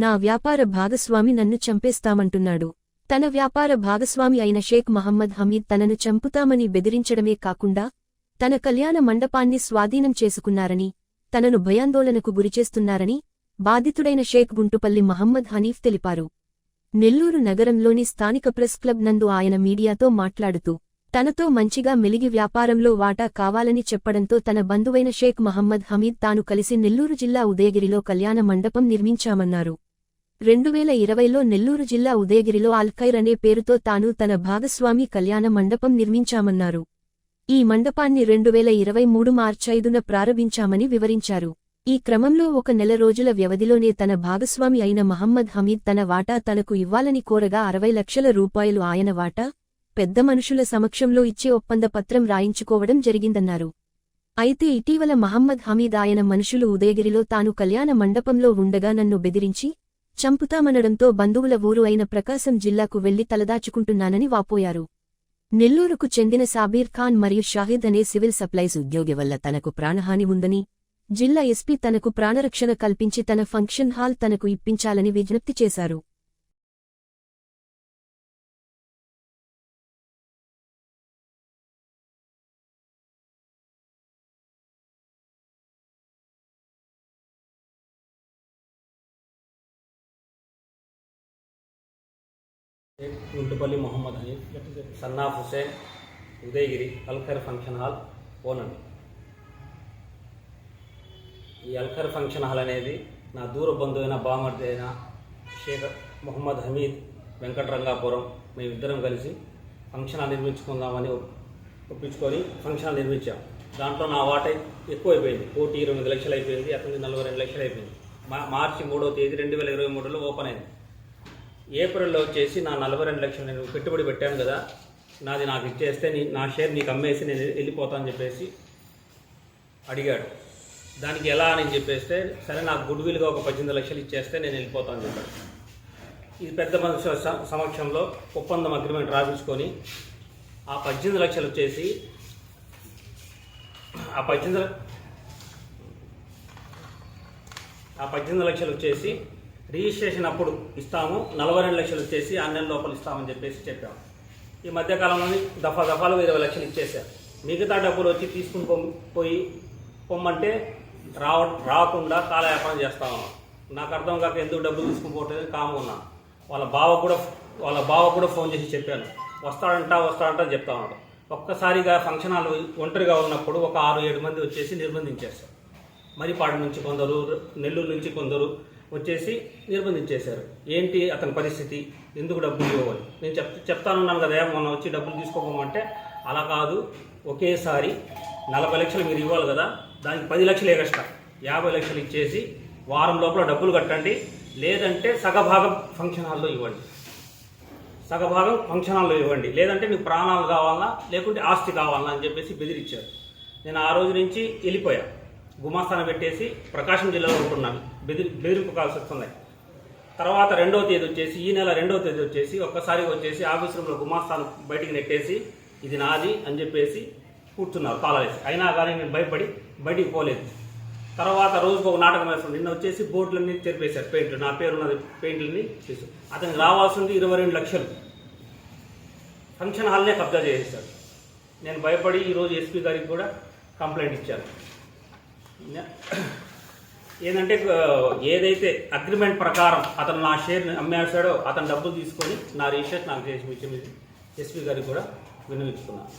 నా వ్యాపార భాగస్వామి నన్ను చంపేస్తామంటున్నాడు. తన వ్యాపార భాగస్వామి అయిన షేక్ మహమ్మద్ హమీద్ తనను చంపుతామని బెదిరించడమే కాకుండా తన కళ్యాణ మండపాన్ని స్వాధీనం చేసుకున్నారని తనను భయాందోళనకు గురిచేస్తున్నారని బాధితుడైన షేక్ గుంటుపల్లి మహమ్మద్ హనీఫ్ తెలిపారు. నెల్లూరు నగరంలోని స్థానిక ప్రెస్ క్లబ్ నందు ఆయన మీడియాతో మాట్లాడుతూ తనతో మంచిగా మెలిగి వ్యాపారంలో వాటా కావాలని చెప్పడంతో తన బంధువైన షేక్ మహమ్మద్ హమీద్ తాను కలిసి నెల్లూరు జిల్లా ఉదయగిరిలో కళ్యాణ మండపం నిర్మించామన్నారు. రెండు వేల ఇరవైలో నెల్లూరు జిల్లా ఉదయగిరిలో అల్ఖైర్ అనే పేరుతో తాను తన భాగస్వామి కళ్యాణ మండపం నిర్మించామన్నారు. ఈ మండపాన్ని రెండు వేల ఇరవై మూడు మార్చైదున ప్రారంభించామని వివరించారు. ఈ క్రమంలో ఒక నెల రోజుల వ్యవధిలోనే తన భాగస్వామి అయిన మహమ్మద్ హమీద్ తన వాటా తనకు ఇవ్వాలని కోరగా అరవై లక్షల రూపాయలు ఆయన వాటా పెద్ద మనుషుల సమక్షంలో ఇచ్చే ఒప్పంద పత్రం రాయించుకోవడం జరిగిందన్నారు. అయితే ఇటీవల మహమ్మద్ హమీద్ ఆయన మనుషులు ఉదయగిరిలో తాను కళ్యాణ మండపంలో ఉండగా నన్ను బెదిరించి చంపుతామనడంతో బంధువుల ఊరు అయిన ప్రకాశం జిల్లాకు వెళ్ళి తలదాచుకుంటున్నానని వాపోయారు. నెల్లూరుకు చెందిన సాబీర్ ఖాన్ మరియు షాహిద్ అనే సివిల్ సప్లైస్ ఉద్యోగి వల్ల తనకు ప్రాణహాని ఉందని జిల్లా ఎస్పీ తనకు ప్రాణరక్షణ కల్పించి తన ఫంక్షన్ హాల్ తనకు ఇప్పించాలని విజ్ఞప్తి చేశారు. Guntupalli Mohammed Haneef son of Hussain Udayagiri Alkhar function hall owner ఈ అల్ఖర్ ఫంక్షన్ హాల్ అనేది నా దూర బంధువైన బామర్ది అయిన షేఖ్ మొహమ్మద్ హమీద్ వెంకటరంగాపురం మేమిద్దరం కలిసి ఫంక్షన్ హాల్ నిర్మించుకుందామని ఒప్పించుకొని ఫంక్షన్ హాల్ నిర్మించాం. దాంట్లో నా వాటై ఎక్కువైపోయింది. కోటి ఇరవై ఎనిమిది లక్షలు అయిపోయింది అతని నలభై రెండు లక్షలు అయిపోయింది. మా మార్చి మూడో తేదీ రెండు వేల ఇరవై మూడులో ఓపెన్ అయింది. ఏప్రిల్లో వచ్చేసి నా నలభై రెండు లక్షలు నేను పెట్టుబడి పెట్టాను కదా నాది నాకు ఇచ్చేస్తే నీ నా షేర్ నీకు అమ్మేసి నేను వెళ్ళిపోతానని చెప్పేసి అడిగాడు. దానికి ఎలా అని చెప్పేస్తే సరే నాకు గుడ్ విల్గా ఒక పద్దెనిమిది లక్షలు ఇచ్చేస్తే నేను వెళ్ళిపోతాను చెప్పాడు. ఇది పెద్ద మనుషుల సమక్షంలో ఒప్పందం అగ్రిమెంట్ రాపించుకొని ఆ పద్దెనిమిది లక్షలు వచ్చేసి ఆ పద్దెనిమిది ఆ పద్దెనిమిది లక్షలు వచ్చేసి రిజిస్ట్రేషన్ అప్పుడు ఇస్తాము నలభై రెండు లక్షలు వచ్చేసి ఆ నెల లోపల ఇస్తామని చెప్పేసి చెప్పాము ఈ మధ్యకాలంలోని దఫా దఫాలు ఇరవై లక్షలు ఇచ్చేసారు మిగతా డబ్బులు వచ్చి తీసుకుని పోయి పొమ్మంటే రావ రాకుండా కాలయాపన చేస్తా నాకు అర్థం కాక ఎందుకు డబ్బులు తీసుకుని పోవట్లేదు కాము ఉన్నా. వాళ్ళ బావ కూడా వాళ్ళ బావ కూడా ఫోన్ చేసి చెప్పాను. వస్తాడంట వస్తాడంట చెప్తా ఉన్నాడు. ఒక్కసారిగా ఫంక్షన్ హాల్ ఒంటరిగా ఉన్నప్పుడు ఒక ఆరు ఏడు మంది వచ్చేసి నిర్బంధించేస్తారు మరిపాడు నుంచి కొందరు నెల్లూరు నుంచి కొందరు వచ్చేసి నిర్బంధించేశారు. ఏంటి అతని పరిస్థితి? ఎందుకు డబ్బులు ఇవ్వాలి నేను చెప్ చెప్తానున్నాను కదా మొన్న వచ్చి డబ్బులు తీసుకోపోమంటే. అలా కాదు. ఒకేసారి నలభై లక్షలు మీరు ఇవ్వాలి కదా దానికి పది లక్షలు ఎగస్ట్రా యాభై లక్షలు ఇచ్చేసి వారం లోపల డబ్బులు కట్టండి. లేదంటే సగభాగం ఫంక్షన్ హాల్లో ఇవ్వండి. సగభాగం ఫంక్షన్ హాల్లో ఇవ్వండి. లేదంటే మీకు ప్రాణాలు కావాలా లేకుంటే ఆస్తి కావాలా అని చెప్పేసి బెదిరించారు నేను ఆ రోజు నుంచి వెళ్ళిపోయాను గుమాస్తాన పెట్టేసి ప్రకాశం జిల్లాలో ఉంటున్నాను. బెదిరి బెదిరింపు కాల్సి వస్తున్నాయి. తర్వాత రెండవ తేదీ వచ్చేసి ఈ నెల రెండవ తేదీ వచ్చేసి ఒక్కసారి వచ్చేసి ఆఫీస్ రూమ్లో గుమాస్తాను బయటికి నెట్టేసి ఇది నాది అని చెప్పేసి కూర్చున్నారు కాలేసి అయినా కానీ నేను భయపడి బయటికి పోలేదు. తర్వాత రోజుకు ఒక నాటకం వేస్తాం. నిన్న వచ్చేసి బోర్డులన్నీ తెరిపేశారు పెయింట్లు నా పేరు ఉన్నది పెయింట్లని తీసు అతనికి రావాల్సింది ఇరవై రెండు లక్షలు. ఫంక్షన్ హాల్నే కబ్జా చేసేసారు నేను భయపడి ఈరోజు ఎస్పీ గారికి కూడా కంప్లైంట్ ఇచ్చాను. ఏంటంటే ఏదైతే అగ్రిమెంట్ ప్రకారం అతను నా షేర్ని అమ్మేశాడో అతను డబ్బులు తీసుకొని నా రిజిస్ట్రేషన్ నాకు చేసి ఇచ్చి ఎస్పీ గారికి కూడా విన్నవించుకున్నాను